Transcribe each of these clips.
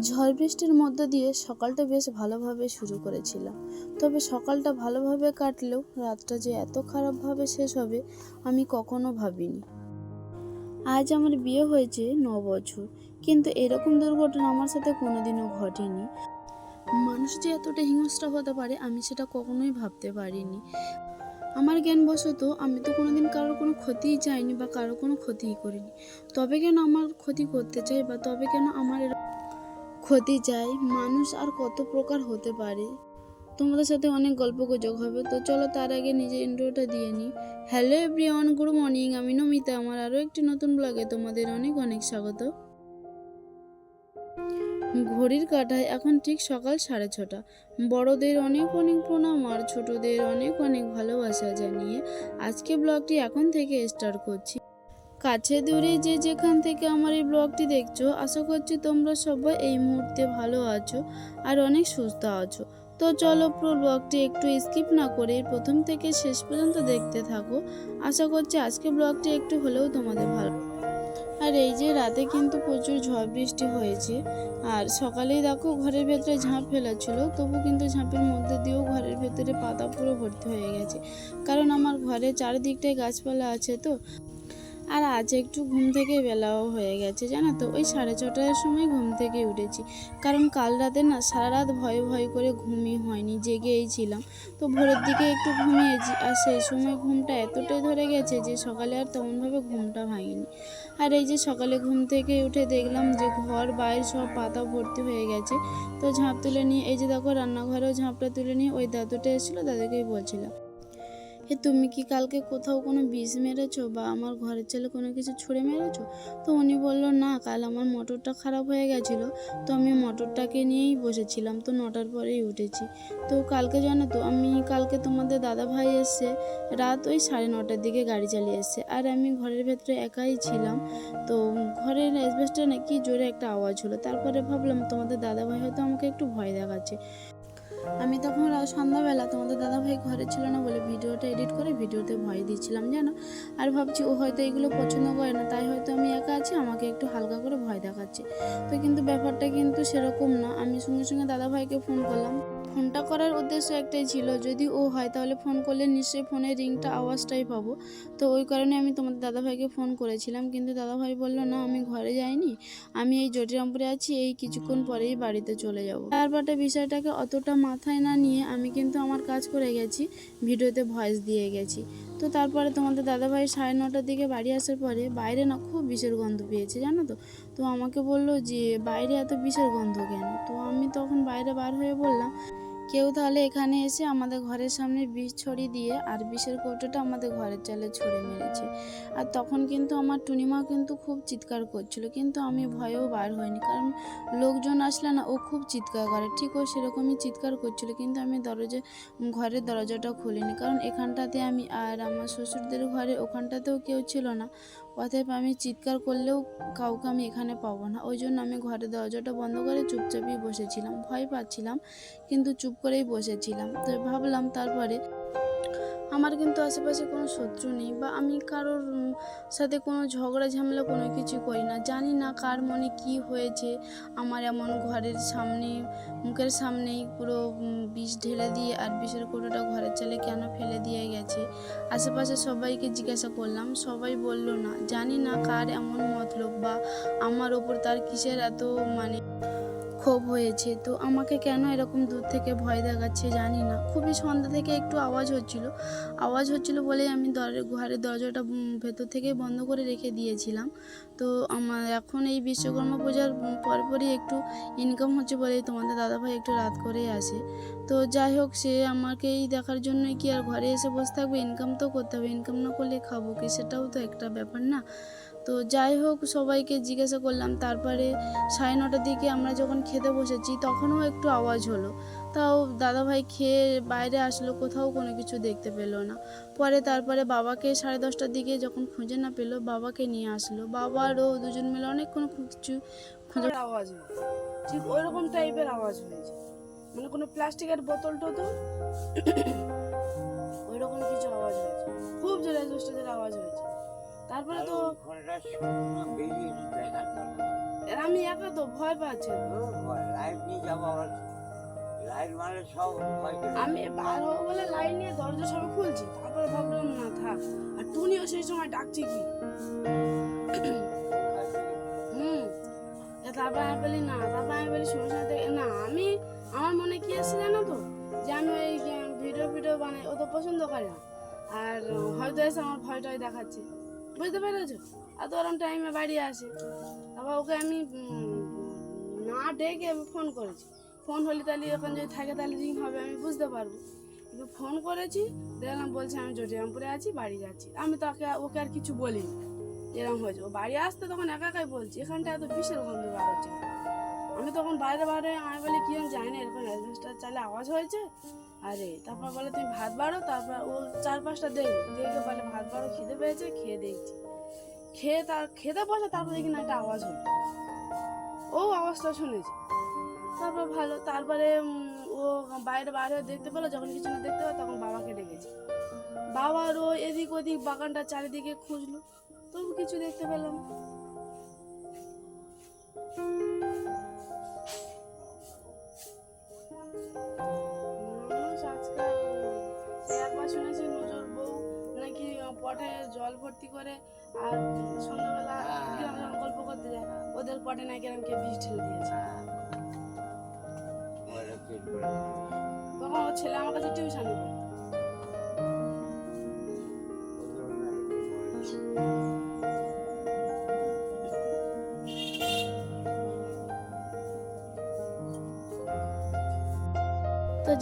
ঝড় বৃষ্টির মধ্য দিয়ে সকালটা বেশ ভালোভাবে শুরু করেছিলাম তবে সকালটা ভালোভাবে কাটলেও রাতটা যে এত খারাপভাবে শেষ হবে, আমি কখনো ভাবিনি। আজ আমার বিয়ে হয়েছে ন বছর, কিন্তু এরকম দুর্ঘটনা আমার সাথে কোনোদিনও ঘটেনি। মানুষ যে এতটা হিংস্র হতে পারে, আমি সেটা কখনোই ভাবতে পারিনি। আমার জ্ঞানবশত আমি তো কোনোদিন কারোর কোনো ক্ষতিই চাইনি বা কারোর কোনো ক্ষতিই করিনি। তবে কেন আমার ক্ষতি করতে চাই বা তবে কেন আমার ক্ষতি চাই, মানুষ আর কত প্রকার হতে পারে? তোমাদের সাথে অনেক গল্প গুজব হবে, তো চলো তার আগে নিজের ইন্ট্রোটা দিয়ে নিই হ্যালো এভরিওয়ান গুড মর্নিং আমি নমিতা, আমার আরও একটি নতুন ব্লগে তোমাদের অনেক অনেক স্বাগত। ঘড়ির কাঁটায় এখন ঠিক সকাল সাড়ে ছটা। বড়দের অনেক অনেক প্রণাম আর ছোটদের অনেক অনেক ভালোবাসা জানিয়ে আজকে ব্লগটি এখন থেকে স্টার্ট করছি। কাছে দূরে যে যেখান থেকে আমার এই ব্লগটি দেখছ, আশা করছি তোমরা সবাই এই মুহূর্তে ভালো আছো আর অনেক সুস্থ আছো। তো চলো পুরো ব্লগটি একটু স্কিপ না করে প্রথম থেকে শেষ পর্যন্ত দেখতে থাকো। আশা করছি আজকে ব্লগটি একটু হলেও তোমাদের ভালো আর এই যে রাতে কিন্তু প্রচুর ঝড় বৃষ্টি হয়েছে। আর সকালেই দেখো ঘরের ভেতরে ঝাঁপ ফেলাচ্ছিল, তবু কিন্তু ঝাঁপের মধ্যে দিয়েও ঘরের ভেতরে পাতা পুরো ভর্তি হয়ে গেছে। কারণ আমার ঘরে চারিদিকটায় গাছপালা আছে তো। আর আজ একটু ঘুম থেকে বেলাও হয়ে গেছে, জানো তো? ওই সাড়ে ছটার সময় ঘুম থেকে উঠেছি। কারণ কাল রাতে না সারা রাত ভয় ভয় করে ঘুমই হয়নি, জেগেই ছিলাম। তো ভোরের দিকে একটু ঘুমিয়েছি, আর সেই সময় ঘুমটা এতটাই ধরে গেছে যে সকালে আর তেমনভাবে ঘুমটা ভাঙেনি আর এই যে সকালে ঘুম থেকে উঠে দেখলাম যে ঘর বাইরে সব পাতা ভর্তি হয়ে গেছে। তো ঝাঁপ তুলে নিয়ে, এই যে দেখো রান্নাঘরেও ঝাঁপটা তুলে নিয়ে ওই দাদুটা এসেছিল, দাদুকেই বলছিলাম। হে তুমি কি কালকে কোথাও কোনো বিষ মেরেছো বা আমার ঘরের ছেলে কোনো কিছু ছুঁড়ে মেরেছো? তো উনি বলল, না, কাল আমার মোটরটা খারাপ হয়ে গেছিল। তো আমি মোটরটাকে নিয়েই বসেছিলাম। তো নটার পরেই উঠেছি। তো কালকে জানো তো, আমি কালকে তোমাদের দাদা ভাই এসছে। রাত ওই সাড়ে নটার দিকে গাড়ি চালিয়ে এসছে। আর আমি ঘরের ভেতরে একাই ছিলাম। তো ঘরের অ্যাসবেস্টে নাকি জোরে একটা আওয়াজ হলো। তারপরে ভাবলাম, তোমাদের দাদা ভাই হয়তো আমাকে একটু ভয় দেখাচ্ছে। আমি তখন সন্ধ্যাবেলা তোমাদের দাদাভাই ঘরে ছিল না বলে ভিডিওটা এডিট করে ভিডিওতে ভয় দিচ্ছিলাম, জানো? আর ভাবছি ও হয়তো এগুলো পছন্দ করে না, তাই হয়তো আমি একা আছি, আমাকে একটু হালকা করে ভয় দেখাচ্ছে। তো কিন্তু ব্যাপারটা কিন্তু সেরকম না। আমি সঙ্গে সঙ্গে দাদাভাইকে ফোন করলাম। ফোনটা করার উদ্দেশ্য একটাই ছিল, যদি ও হয় তাহলে ফোন করলে নিশ্চয়ই ফোনের রিংটা আওয়াজটাই পাবো। তো ওই কারণে আমি তোমাদের দাদাভাইকে ফোন করেছিলাম, কিন্তু দাদাভাই বলল, না, আমি ঘরে যাইনি, আমি এই জটিরামপুরে আছি, এই কিছুক্ষণ পরেই বাড়িতে চলে যাব। তারপরে বিষয়টাকে অতটা মাথায় না নিয়ে আমি কিন্তু আমার কাজ করে গেছি, ভিডিওতে ভয়েস দিয়ে গেছি। তো তারপরে তোমাদের দাদাভাই সাড়ে নটার দিকে বাড়ি আসার পরে বাইরে না খুব বিষের গন্ধ পেয়েছে, জানো তো? তো আমাকে বলল যে, বাইরে এত বিষের গন্ধ কেন? তো আমি তখন বাইরে বার হয়ে বললাম কেউ তাহলে এখানে এসে আমাদের ঘরের সামনে বিষ ছড়িয়ে দিয়ে আর বিষের কৌটোটা আমাদের ঘরের চালে ছড়ে মেরেছে। আর তখন কিন্তু আমার টুনিমা কিন্তু খুব চিৎকার করছিল, কিন্তু আমি ভয়েও বার হইনি, কারণ লোকজন আসলে না, ও খুব চিৎকার করে, ঠিক ও সেরকমই চিৎকার করছিল, কিন্তু আমি দরজা, ঘরের দরজাটা খুলিনি, কারণ এখানটাতে আমি আর আমার শ্বশুরদের ঘরে ওখানটাতেও কেউ ছিল না। অতএব আমি চিৎকার করলেও কাউকে আমি এখানে পাবো না। ওই জন্য আমি ঘরে দরজাটা বন্ধ করে চুপচাপই বসেছিলাম। ভয় পাচ্ছিলাম, কিন্তু চুপ করেই বসেছিলাম। তো ভাবলাম তারপরে আমার কিন্তু আশেপাশে কোনো শত্রু নেই বা আমি কারোর সাথে কোনো ঝগড়া ঝামেলা কোনো কিছু করি না। জানি না কার মনে কি হয়েছে। আমার এমন ঘরের সামনে, মুখের সামনেই পুরো বিষ ঢেলে দিয়ে আর বিষের কৌটোটা ঘরের চালে কেন ফেলে দিয়ে গেছে? আশেপাশে সবাইকে জিজ্ঞাসা করলাম, সবাই বলল না। জানি না কার এমন মতলব বা আমার ওপর তার কিসের এত মানে ক্ষোভ হয়েছে। তো আমাকে কেন এরকম দূর থেকে ভয় দেখাচ্ছে জানি না। খুবই সন্ধ্যা থেকে একটু আওয়াজ হচ্ছিল। আওয়াজ হচ্ছিল বলেই আমি ঘরের দরজাটা ভেতর থেকেই বন্ধ করে রেখে দিয়েছিলাম। তো আমার এখন এই বিশ্বকর্মা পূজার পরপরই একটু ইনকাম হচ্ছে বলেই তোমাদের দাদাভাই একটু রাত করেই আসে। তো যাই হোক, সে আমাকেই দেখার জন্যই কি আর ঘরে এসে বসে থাকবে? ইনকাম তো করতে হবে। ইনকাম না করলে খাব কি? সেটাও তো একটা ব্যাপার না। তো যাই হোক, সবাইকে জিজ্ঞাসা করলাম। তারপরে সাড়ে নটার দিকে আমরা যখন খেতে বসেছি, তখনও একটু আওয়াজ হলো। তাও দাদাভাই খেয়ে বাইরে আসলো, কোথাও কোনো কিছু দেখতে পেল না। পরে তারপরে বাবাকে সাড়ে দশটার দিকে যখন খুঁজে না পেল, বাবাকে নিয়ে আসলো। বাবা আর দুজন মিলে অনেকক্ষণ কিছু খুঁজে আওয়াজ হয়েছে ঠিক ওই রকম টাইপের আওয়াজ হয়েছে। মানে কোনো প্লাস্টিকের বোতল টোতল? ওই রকম কিছু আওয়াজ হয়েছে। খুব জোরে জোরে আওয়াজ হয়েছে। তারপরে তো আমি একা তো ভয় পাচ্ছি লাইট নিয়ে যাব আবার লাইট মানে সব আমি বার হব বলে লাইন নিয়ে দরজা সবে খুলছি তারপরে ভাবলাম না থাক। আর টুনিও সেই সময় ডাকছে কি? হুম। তারপর আমি বলি না। তারপর আমি বলি শুনে দেখে- না আমি আমার মনে কি আসছে জানো তো? যে আমি ওই ভিডিও ভিডিও বানাই ও তো পছন্দ করে না। আর হয়তো এসে আমার ভয় টয় দেখাচ্ছে। বুঝতে পেরেছ? আর ওরম টাইমে বাড়ি আসে। আবার ওকে আমি না ডেকে আমি ফোন করেছি। ফোন হলে তাহলে এখন যদি থাকে তাহলে রিং হবে, আমি বুঝতে পারব। কিন্তু ফোন করেছি, দেখলাম বলছে আমি জটিরামপুরে আছি, বাড়ি যাচ্ছি। আমি তাকে, ওকে আর কিছু বলিনি। এরকম হয়েছে। ও বাড়ি আসতে তখন একা একাই বলছি। এখানটা এত বিশের গন্ধ বার হচ্ছে। আমি তখন বাইরে বাইরে, আমি বলি, কি জানি না, এরকম অ্যাডভেস্টার চালে আওয়াজ হয়েছে। আরে, তারপর বলে, তুমি ভাত বাড়ো? তারপর ও চার পাঁচটা দেখবে দেখে বলে, ভাত বাড়ো খেতে পেয়েছে, খেয়ে দেখছি। খেয়ে তার, খেতে বসে, তারপর দেখি না একটা আওয়াজ হলো। ও আওয়াজটা শুনেছে। তারপর ভালো, তারপরে ও বাইরে বাইরে দেখতে পেল, যখন কিছু না দেখতে পেল, তখন বাবাকে ডেকেছে। বাবার ও এদিক ওদিক বাগানটা চারিদিকে খুঁজলো। তবু কিছু দেখতে পেলাম জল ভর্তি করে আর সন্ধ্যাবেলা গ্রাম গ্রাম গল্প করতে যায় ওদের পটে নাকি এরকম কে বিষ ঢেলে দিয়েছে। তখন ও ছেলে আমার কাছে টিউশন করে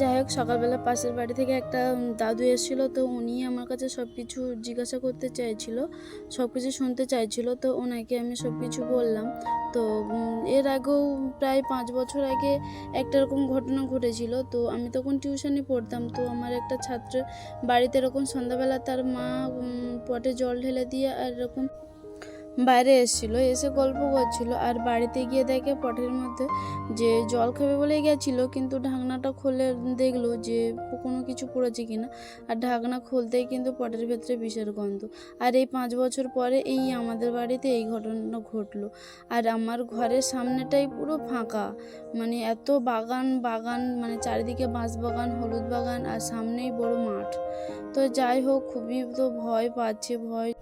যাই হোক, সকালবেলা পাশের বাড়ি থেকে একটা দাদু এসেছিল, তো উনি আমার কাছে সব কিছু জিজ্ঞাসা করতে চাইছিল সব কিছু শুনতে চাইছিল, তো ওনাকে আমি সব কিছু বললাম। তো এর আগেও প্রায় পাঁচ বছর আগে একটা এরকম ঘটনা ঘটেছিল, তো আমি তখন টিউশনে পড়তাম, তো আমার একটা ছাত্র বাড়িতে এরকম সন্ধ্যাবেলা তার মা পটে জল ঢেলে দিয়ে আর এরকম বাইরে এসেছিল, এসে গল্প করছিল আর বাড়িতে গিয়ে দেখে পটের মধ্যে যে জল খাবে বলে গেছিল, কিন্তু ঢাকনাটা খুলে দেখল যে কোনো কিছু পড়েছে কিনা। আর ঢাকনা খুলতেই কিন্তু পটের ভেতরে বিষের গন্ধ। আর এই পাঁচ বছর পরে এই আমাদের বাড়িতে এই ঘটনাটা ঘটলো। আর আমার ঘরের সামনেটাই পুরো ফাঁকা। মানে এত বাগান বাগান মানে চারিদিকে বাঁশ বাগান, হলুদ বাগান আর সামনেই বড় মাঠ। তো যাই হোক, খুবই তো ভয় পাচ্ছে, ভয়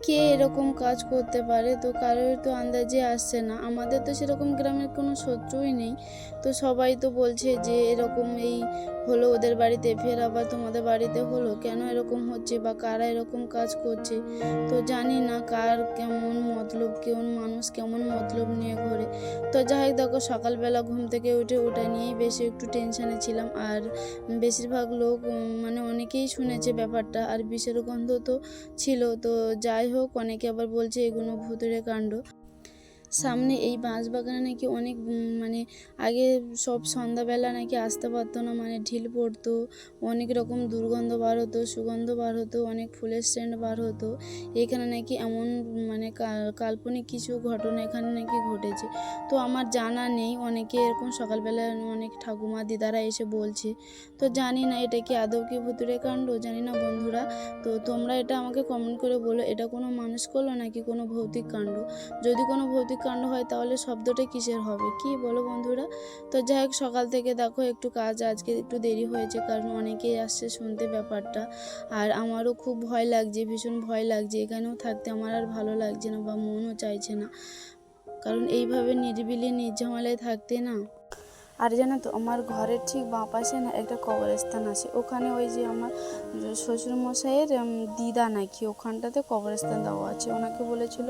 কে এরকম কাজ করতে পারে, তো কারোর তো আন্দাজে আসছে না। আমাদের তো সেরকম গ্রামের কোনো শত্রুই নেই। তো সবাই তো বলছে যে এরকম এই হলো ওদের বাড়িতে, ফের আবার তোমাদের বাড়িতে হলো। কেন এরকম হচ্ছে বা কারা এরকম কাজ করছে? তো জানি না কার কেমন মতলব কেমন, মানুষ কেমন মতলব নিয়ে ঘোরে। তো যাই হোক, দেখো সকালবেলা ঘুম থেকে উঠে ওটা নিয়েই বেশি একটু টেনশানে ছিলাম। আর বেশিরভাগ লোক মানে অনেকেই শুনেছে ব্যাপারটা। আর বিষের গন্ধ তো ছিল। তো যাই হোক, অনেকে আবার বলছে এগুলো ভূতুরে কাণ্ড। সামনে এই বাঁশ বাগানে নাকি অনেক মানে আগে সব সন্ধ্যাবেলা নাকি আসতে পারতো না মানে ঢিল পড়তো, অনেক রকম দুর্গন্ধ বার হতো, সুগন্ধ বার হতো, অনেক ফুলের স্ট্যান্ড বার হতো। এখানে নাকি এমন মানে কাল্পনিক কিছু ঘটনা এখানে নাকি ঘটেছে। তো আমার জানা নেই, অনেকে এরকম সকালবেলা অনেক ঠাকুমা দিদারা এসে বলছে। তো জানি না এটা কি আদৌ কি ভুতুরে কাণ্ড, জানি না বন্ধুরা। তো তোমরা এটা আমাকে কমেন্ট করে বলো, এটা কোনো মানুষ করল নাকি কোনো ভৌতিক কাণ্ড? যদি কোনো ভৌতিক কাণ্ড হয় তাহলে শব্দটা কিসের হবে? কি বলো বন্ধুরা? তো যাই হোক, সকাল থেকে দেখো একটু কাজ, আজকে একটু দেরি হয়েছে কারণ অনেকেই আসছে শুনতে ব্যাপারটা। আর আমারও খুব ভয় লাগছে, ভীষণ ভয় লাগছে। এখানেও থাকতে আমার আর ভালো লাগছে না বা মনও চাইছে না। কারণ এইভাবে নিরিবিলি নির্ঝামালায় থাকতে না আর জানো তো, আমার ঘরের ঠিক বাঁ পাশে না একটা কবরস্থান আছে। ওখানে ওই যে আমার শ্বশুরমশাইয়ের দিদা নাকি, ওখানটাতে কবরস্থান দেওয়া আছে। ওনাকে বলেছিল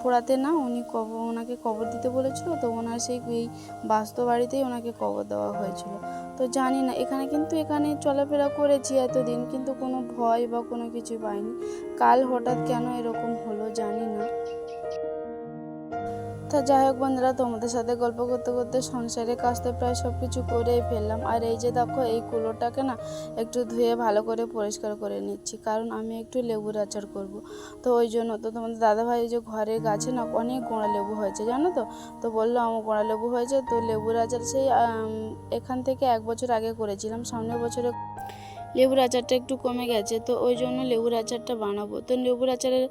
পোড়াতে না, উনি কবর ওনাকে কবর দিতে বলেছিল, তো ওনার সেই, এই বাস্তু বাড়িতেই ওনাকে কবর দেওয়া হয়েছিল। তো জানি না, এখানে কিন্তু এখানে চলাফেরা করেছি এতদিন, কিন্তু কোনো ভয় বা কোনো কিছু পাইনি। কাল হঠাৎ কেন এরকম হলো জানি না। তা যাই হোক বন্ধুরা, তোমাদের সাথে গল্প করতে করতে সংসারের কাজ তো প্রায় সব কিছু করেই ফেললাম। আর এই যে দেখো, এই কুলোটাকে না একটু ধুয়ে ভালো করে পরিষ্কার করে নিচ্ছি, কারণ আমি একটু লেবুর আচার করব। তো ওই জন্য তো তোমাদের দাদাভাই যে ঘরের গাছে না অনেক গোঁড়া লেবু হয়েছে, জানো তো? তো বলল আমার গোঁড়া লেবু হয়েছে, তো লেবুর আচার সেই এখান থেকে এক বছর আগে করেছিলাম, সামনের বছরে লেবুর আচারটা একটু কমে গেছে, তো ওই জন্য লেবুর আচারটা বানাবো। তো লেবুর আচারের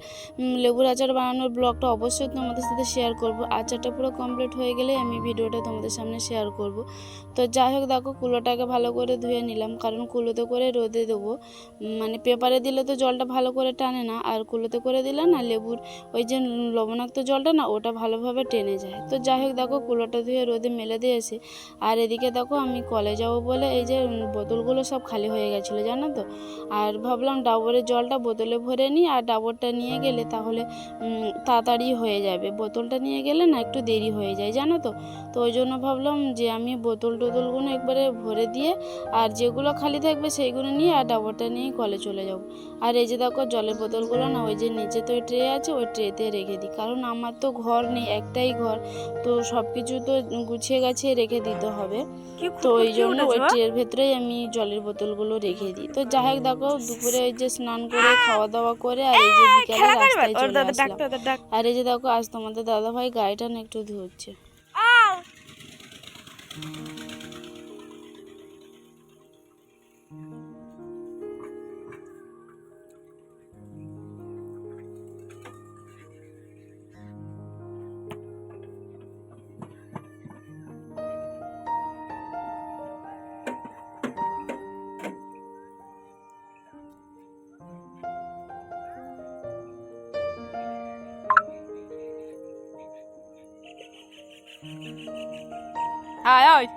লেবুর আচার বানানোর ব্লগটা অবশ্যই তোমাদের সাথে শেয়ার করব। আচারটা পুরো কমপ্লিট হয়ে গেলে আমি ভিডিওটা তোমাদের সামনে শেয়ার করব। তো যাই হোক, দেখো কুলোটাকে ভালো করে ধুয়ে নিলাম, কারণ কুলোতে করে রোদে দেবো। মানে পেপারে দিলে তো জলটা ভালো করে টানে না, আর কুলোতে করে দিলে না লেবুর ওই যে লবণাক্ত জলটা না, ওটা ভালোভাবে টেনে যায়। তো যাই হোক, দেখো কুলোটা ধুয়ে রোদে মেলে দিয়েছে। আর এদিকে দেখো আমি কলে যাব বলে এই যে বোতলগুলো সব খালি হয়ে গেছিল জানো তো? আর ভাবলাম ডাবরের জলটা বোতলে ভরে নিই আর ডাবরটা নিয়ে গেলে তাহলে তাড়াতাড়ি হয়ে যাবে। বোতলটা নিয়ে গেলে না একটু দেরি হয়ে যায় জানো তো? তো ওই জন্য ভাবলাম যে আমি বোতল টোতলগুলো একবারে ভরে দিয়ে আর যেগুলো খালি থাকবে সেইগুলো নিয়ে আর ডাবরটা নিয়ে কলে চলে যাব। আর এই যে দেখো জলের বোতলগুলো না ওই যে নিচে তো ট্রে আছে ওই ট্রেতে রেখে দিই। কারণ আমার তো ঘর নেই একটাই ঘর তো সব কিছু তো গুছিয়ে গাছিয়ে রেখে দিতে হবে। তো ওই জন্য ওই ট্রের ভেতরেই আমি জলের বোতলগুলো রেখে দিই। তো যাই হোক দেখো দুপুরে ওই যে স্নান করে খাওয়া দাওয়া করে আর এই যে বিকেলে রাস্তায় চলে আসলাম। আর এই যে দেখো আজ তোমাদের দাদা ভাই গাড়িটা না একটু ধুচ্ছে আয় আয়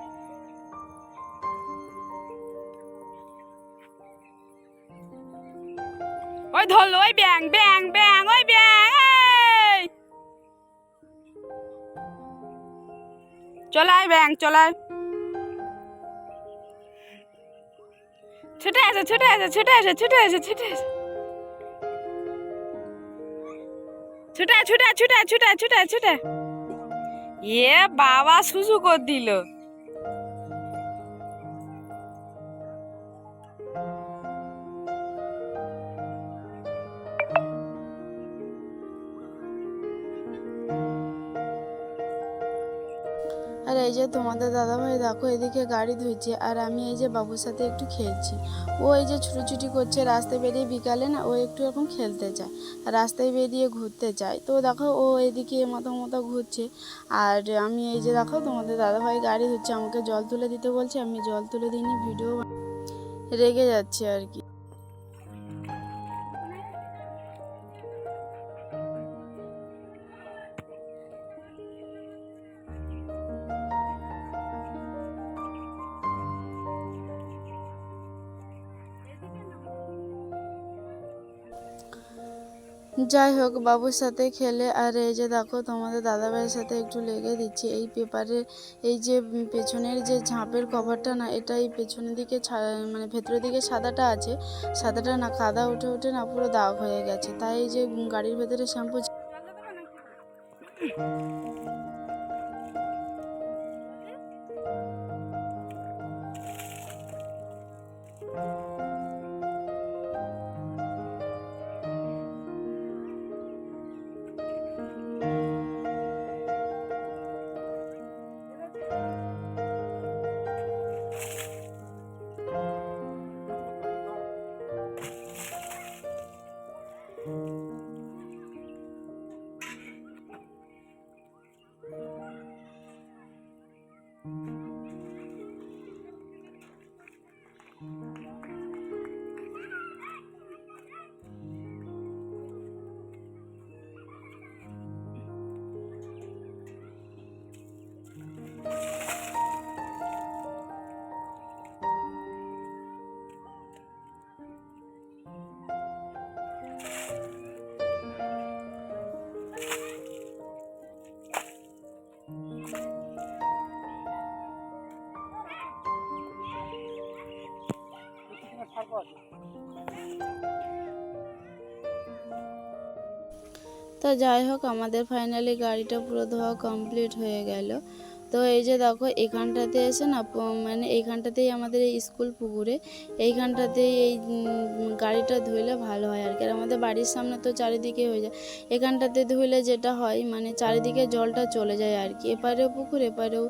ওই ধরলো ওই ব্যাং ব্যাং ব্যাং ওই ব্যাং এই! চলে আয় ব্যাং চলে আয় ছুটে আসে ছুটে আসে ছুটে আসে ছুটে আসে ছুটে আসে ছুটে ছুটে ছুটে ছুটে ছুটে ছুটে এ বাবা সুযোগ দিল। তোমাদের দাদাভাই দেখো এদিকে গাড়ি ধুচ্ছে আর আমি এই যে বাবুর সাথে একটু খেলছি। ও এই যে ছুটোছুটি করছে, রাস্তায় বেরিয়ে বিকালে না ও একটু এরকম খেলতে চায়, রাস্তায় বেরিয়ে ঘুরতে চায়। তো দেখো ও এদিকে মতো মতো ঘুরছে আর আমি এই যে দেখো তোমাদের দাদাভাই গাড়ি ধুচ্ছে, আমাকে জল তুলে দিতে বলছে, আমি জল তুলে দিইনি, ভিডিও রেগে যাচ্ছে আর কি। যাই হোক বাবুর সাথে খেলে, আর এই যে দেখো তোমাদের দাদাভাইয়ের সাথে একটু লেগে দিচ্ছি। এই পেপারে এই যে পেছনের যে ঝাঁপের কভারটা না, এটা এই পেছনের দিকে মানে ভেতরের দিকে সাদাটা আছে। সাদাটা না, কাদা উঠে উঠে না পুরো দাগ হয়ে গেছে। তাই এই যে গাড়ির ভেতরে শ্যাম্পু Amen. তো যাই হোক আমাদের ফাইনালি গাড়িটা পুরো ধোয়া কমপ্লিট হয়ে গেল। তো এই যে দেখো, এখানটাতে এসে না মানে এইখানটাতেই আমাদের এই স্কুল পুকুরে, এইখানটাতেই এই গাড়িটা ধুইলে ভালো হয় আর কি। আর আমাদের বাড়ির সামনে তো চারিদিকে হয়ে যায়। এখানটাতে ধুইলে যেটা হয় মানে চারিদিকে জলটা চলে যায় আর কি। এপারেও পুকুর, এপারেও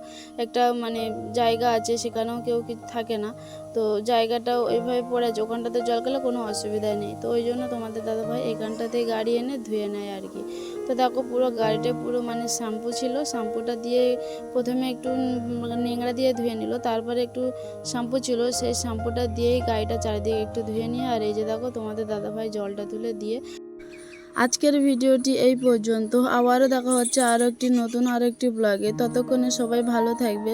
একটা মানে জায়গা আছে, সেখানেও কেউ থাকে না। তো জায়গাটাও ওইভাবে পড়ে আছে, ওখানটাতে জল গেলে কোনো অসুবিধা নেই। তো ওই জন্য তোমাদের দাদাভাই এখানটাতে গাড়ি এনে ধুয়ে নেয় আর কি। তো দেখো পুরো গাড়িটা পুরো মানে শ্যাম্পু ছিল। শ্যাম্পুটা দিয়ে প্রথমে একটু নেংড়া নোংরা দিয়ে ধুয়ে নিল, তারপরে একটু শ্যাম্পু ছিল। সেই শ্যাম্পুটা দিয়েই গাড়িটা চারিদিকে একটু ধুয়ে নিয়ে, আর এই যে দেখো তোমাদের দাদাভাই জলটা তুলে দিয়ে আজকের ভিডিওটি এই পর্যন্ত। আবারও দেখা হচ্ছে আরও একটি নতুন আরও একটি ব্লগে ততক্ষণে সবাই ভালো থাকবে